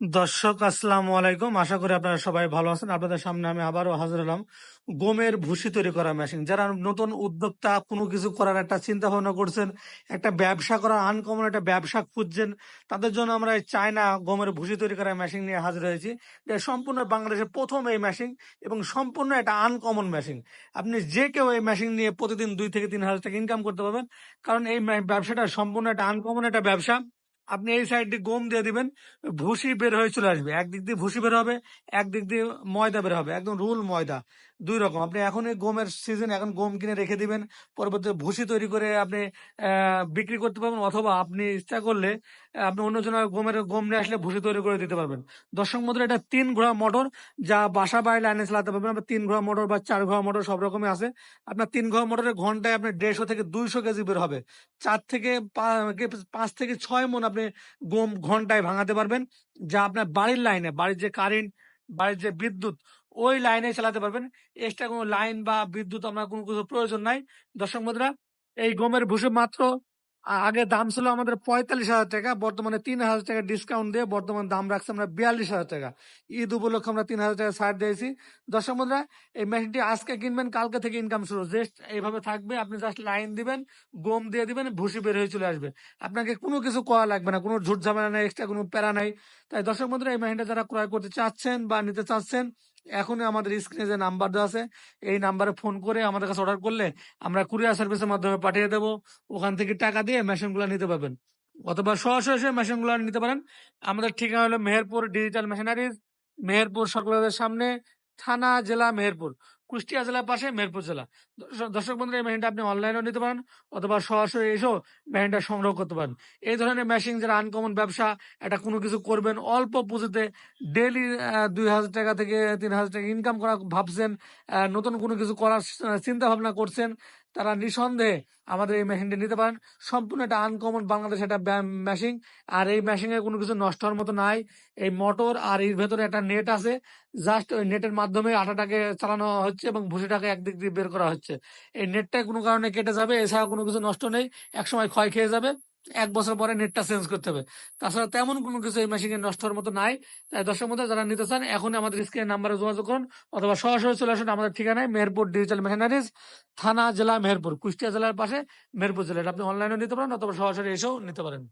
দর্শক, আসসালামু আলাইকুম। আশা করি আপনারা সবাই ভালো আছেন। আপনাদের সামনে আমি আবারও হাজির হলাম গমের ভুসি তৈরি করা মেশিন যারা নতুন উদ্যোক্তা, কোনো কিছু করার একটা চিন্তা ভাবনা করছেন, একটা ব্যবসা করার আনকমন একটা ব্যবসা খুঁজছেন, তাদের জন্য আমরা এই চায়না গমের ভুসি তৈরি করা মেশিন নিয়ে হাজির হয়েছি। এটা সম্পূর্ণ বাংলাদেশের প্রথম এই মেশিন এবং সম্পূর্ণ একটা আনকমন মেশিন আপনি যে কেউ এই মেশিন নিয়ে প্রতিদিন দুই থেকে তিন হাজার টাকা ইনকাম করতে পারবেন। কারণ এই ব্যবসাটা সম্পূর্ণ একটা আনকমন একটা ব্যবসা। আপনি এই সাইড দিয়ে গম দিয়ে দিবেন, ভুসি বের হয়ে চলে আসবে। একদিক দিয়ে ভুসি বের হবে, একদিক দিয়ে ময়দা বের হবে। একদম রুল ময়দা, দুই রকম। আপনি এখন এই গমের সিজন এখন গম কিনে রেখে দিবেন, পরবর্তীতে ভুসি তৈরি করে আপনি বিক্রি করতে পারবেন, অথবা আপনি ইচ্ছা করলে আপনি অন্য জনের গমের গম নিয়ে আসলে ভুসি তৈরি করে দিতে পারবেন। দর্শক মধ্যে এটা তিন ঘোড়া মোটর যা বাসা বাড়ি লাইনে চালাতে পারবেন। আপনার তিন ঘোড়া মোটর বা চার ঘোড়া মোটর সব রকমই আছে। আপনার তিন ঘোড়া মোটরের ঘন্টায় আপনার দেড়শো থেকে দুইশো কেজি বের হবে। চার থেকে পাঁচ থেকে ছয় মন আপনি গম ঘন্টায় ভাঙাতে পারবেন। যা আপনার বাড়ির লাইনে, বাড়ির যে কারেন্ট, বাড়ির যে বিদ্যুৎ, ওই লাইনে চালাতে পারবেন। এক্সট্রা কোনো লাইন বা বিদ্যুৎ আপনার কোনো কিছু প্রয়োজন নাই। দর্শক বন্ধুরা, এই গমের ভুষি মাত্র আগে দাম ছিল আমাদের পঁয়তাল্লিশ হাজার টাকা, বর্তমানে তিন হাজার টাকা ডিসকাউন্ট দিয়ে বর্তমান দাম রাখছে আমরা বিয়াল্লিশ হাজার টাকা। ঈদ উপলক্ষে আমরা তিন হাজার টাকা ছাড় দিয়েছি। দর্শক বন্ধুরা, এই মেশিনটি আজকে কিনবেন, কালকে থেকে ইনকাম শুরু। জাস্ট এইভাবে থাকবে, আপনি জাস্ট লাইন দিবেন, গম দিয়ে দিবেন, ভুসি বের হয়ে চলে আসবে। আপনাকে কোনো কিছু করা লাগবে না, কোনো ঝুট ঝামেলা নাই এক্সট্রা কোনো প্যারা নাই। তাই দর্শক বন্ধুরা, এই মেশিনটা যারা ক্রয় করতে চাচ্ছেন বা নিতে চাচ্ছেন এখনই আমাদের স্ক্রিনে যে নাম্বার দেওয়া আছে, এই নাম্বারে ফোন করে আমাদের কাছে অর্ডার করলে আমরা কুরিয়ার সার্ভিসের মাধ্যমে পাঠিয়ে দেব। ওখান থেকে টাকা দিয়ে মেশিনগুলো নিতে পারবেন। অথবা সরাসরি এসে মেশিনগুলো নিতে পারেন। আমাদের ঠিকানা হলো মেহেরপুর ডিজিটাল মেশিনারিজ মেহেরপুর সকলের সামনে, থানা, জেলা, মেহেরপুর। কুষ্টিয়া জেলার পাশে মেহেরপুর জেলা। দর্শক- দর্শক বন্ধুরা, এই মেশিনটা আপনি অনলাইনেও নিতে পারেন অথবা সরাসরি এসেও মেশিনটা সংগ্রহ করতে পারেন। এই ধরনের মেশিন যারা আনকমন ব্যবসা, এটা কোনো কিছু করবেন, অল্প পুঁজিতে ডেলি দুই হাজার টাকা থেকে তিন হাজার টাকা ইনকাম করা ভাবছেন নতুন কোনো কিছু করার চিন্তা ভাবনা করছেন, তারা নিঃসন্দেহে আমাদের এই মেশিনটা নিতে পারেন। সম্পূর্ণ একটা আনকমন বাংলাদেশ একটা মেশিন আর এই মেশিনে কোনো কিছু নষ্ট হওয়ার মতো নাই। এই মোটর আর এর ভেতরে একটা নেট আছে। জাস্ট ওই নেটের মাধ্যমে আটাটাকে চালানো হচ্ছে। এবং ভুসিটাকে একদিক দিয়ে বের করা হচ্ছে। এই নেটটা কোনো কারণে কেটে যাবে এছাড়া কোনো কিছু নষ্ট নেই, একসময় ক্ষয় খেয়ে যাবে, এক বছর পরে নেটটা চেঞ্জ করতে হবে। তাছাড়া তেমন কোনো কিছু এই মেশিনে নষ্ট হওয়ার মতো নাই। তাই দর্শক মধ্যে যারা নিতে চান এখন আমাদের স্ক্রিনের নাম্বারে যোগাযোগ করুন অথবা সরাসরি চলে আসুন আমাদের ঠিকানায়, মেহেরপুর ডিজিটাল মেশিনারিজ থানা, জেলা, মেহেরপুর, কুষ্টিয়া জেলার পাশে মেহেরপুর জেলা আপনি অনলাইনে নিতে পারেন অথবা সরাসরি এসেও নিতে পারেন।